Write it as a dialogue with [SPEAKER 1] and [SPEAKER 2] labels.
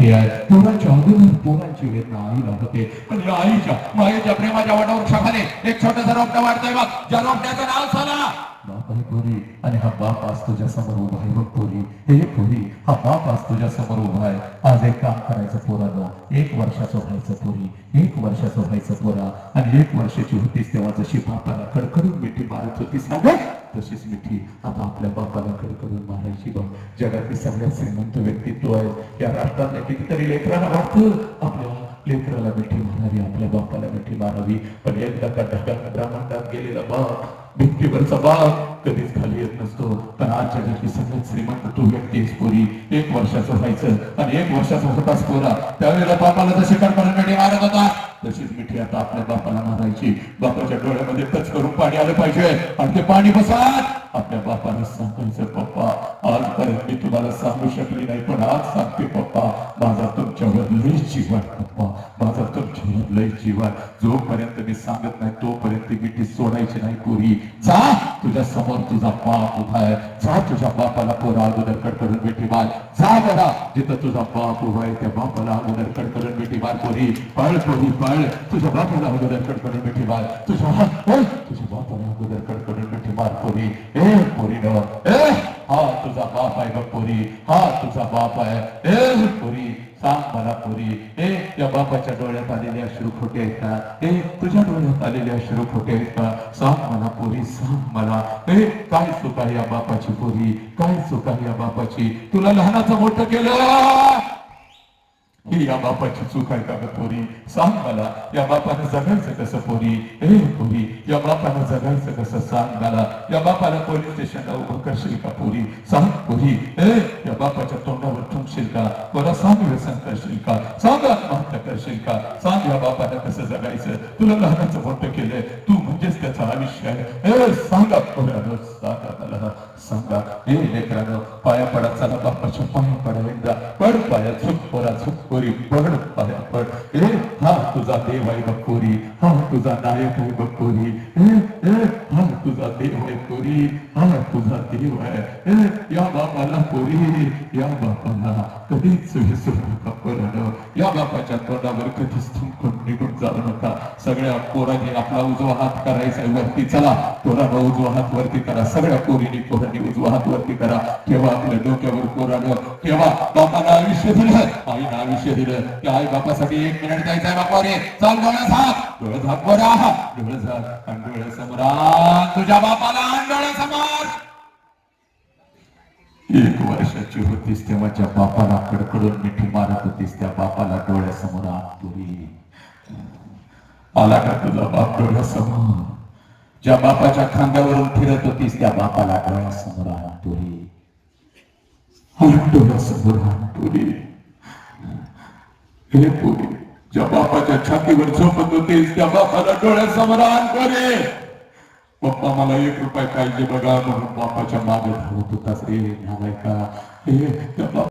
[SPEAKER 1] बाकी आहे पोरांच्या अगोदर पोरांची वेदना आईला होते पण या आईच्या मायेच्या प्रेमाच्या वाटावर शाखाने एक छोटस रोपटं वाढतंय बघ ज्या रोपट्याचं नाव साला बाप आहे पोरी आणि हा बाप आज तुझ्या समोर उभा आहे. बघ पोरी हे पोरी हा बाप आज तुझ्या समोर उभा आहे. आज एक काम करायचं पोरानं एक वर्षाचं व्हायचं पोरी एक वर्षाचं व्हायचं पोरा. आणि एक वर्षाची होतीस तेव्हा जशी बापाला कडकडून मिठी मारत होतीस ना तशीच मिठी आता आपल्या बापाला कडकडून मारायची बघ. जगातील सगळ्यात श्रीमंत व्यक्तित्व आहे या राष्ट्रातल्या कितीतरी लेकरांना वाटतं आपल्या लेकराला मिठी मारावी आपल्या बापाला मिठी मारावी. पण एकदा का ढगात ब्रह्मांडात गेलेला बाप भिंतीवरचा बाप कधीच खाली येत नसतो. पण आजच्या जगाची सगळ्यात श्रीमंत तू व्यक्ती आहेस पोरी. एक वर्षाचं व्हायचं आणि एक वर्षाचा होताच पोरा. त्यावेळेला बापाला जशी कडकडून मारत होता तशीच मिठी आता आपल्या बापाला मारायची. बापाच्या डोळ्यामध्ये टच करून पाणी आलं पाहिजे. आणि ते पाणी बसात. आपल्या बापाला सांगायचं पप्पा आजपर्यंत मी तुम्हाला सांगू शकली नाही पण आज सांगते पप्पा माझा तुमच्यावर लय जीवन पप्पा. माझा लय जीवन जोपर्यंत मी सांगत नाही तोपर्यंत मिठी सोडायची नाही पुरी. जा तुझ्या समोर तुझा बाप उभा आहे. जा तुझ्या बापाला पोरा अगोदर कडकडून मिठी मार. जा बघा जिथं तुझा बाप उभा आहे त्या बापाला अगोदर कडकडून मिठी मार पोरी. पळ पोरी पळ. तुझ्या बापाला अगोदर कडकडून मिठी मार. तुझ्या तुझ्या बापाला अगोदर कडकडून मिठी मार पोरी. ए पोरी न ए! हा तुझा बाप आहे बघ पोरी हा तुझा बाप आहे. ए पोरी सांग मला पोरी. ए या बापाच्या डोळ्यात आलेले अश्रू खोटे आहेत का ए तुझ्या डोळ्यात आलेले अश्रू खोटे आहेत का सांग मला पोरी सांग मला. ए काय चुका या बापाची पोरी? काय चुका या बापाची? तुला लहानाचं मोठं केलं. ही या बापाची चूक आहे का ग पोरी? सांग मला या बापानं जगायचं कसं पोरी? ए पोरी या बापानं जगायचं कसं? सांग मला या बापाला पोलीस स्टेशनला उभं करशील का पोरी? सांग पोरी ए या बापाच्या तोंडावर ठुंकशील का? कोणा सांग व्यसन करशील का? सांग आत्महत्या करशील का? सांग या बापानं कसं जगायचं? तुला लहानाचं मोठं केलंय तू म्हणजेच त्याचं आयुष्य आहे. ए सांगा पोरानं सांगा मला सांगा. ए लेकरानं पाया पडा चला बापाच्या पाया पडा एकदा. पड पाया चुक पोरा पण पण ए हा तुझा देव आहे बकोरी हा तुझा नायक आहे बकोरी ए हा तुझा देव आहे कोरी हा तुझा देव आहे ए या बापाला कोरी या बापाला कधीच विसरू नका पोरानं। या बापाच्या तोंडावर कधीच थुंकून निघून जाऊ नका। सगळ्या पोरांनी आपला उजवा हात करायचा वरती चला. पोरानं उजवा हात वरती करा. सगळ्या पोरीने पोरांनी उजवा हात वरती करा. केव्हा आपल्या डोक्यावर पोरानं. केव्हा बापाला आयुष्य दिलं. आईनं आयुष्य दिलं. त्या आई बापासाठी एक मिनिट द्यायचा बापा रे चाल डोळ्या झाक. डोळ्या झाक बरा डोळ्या झाक. आणि डोळ्यासमोर आण तुझ्या बापाला आण डोळ्यासमोर एक वर्षाची होतीस तेव्हा ज्या बापाला कडकडून मिठी मारत होतीस त्या बापाला डोळ्यासमोर आण मला का तुझा बाप डोळ्यासमोर ज्या बापाच्या खांद्यावरून फिरत होतीस त्या बापाला डोळ्यासमोर आणतो रे डोळ्यासमोर आणतो रे हे पुरी ज्या बापाच्या छातीवर झोपत होतीस त्या बापाला डोळ्यासमोर आणतो रे पप्पा मला एक रुपये पाहिजे बघा म्हणून बापाच्या मागे धावत होतास रे न्यावाय का हे त्या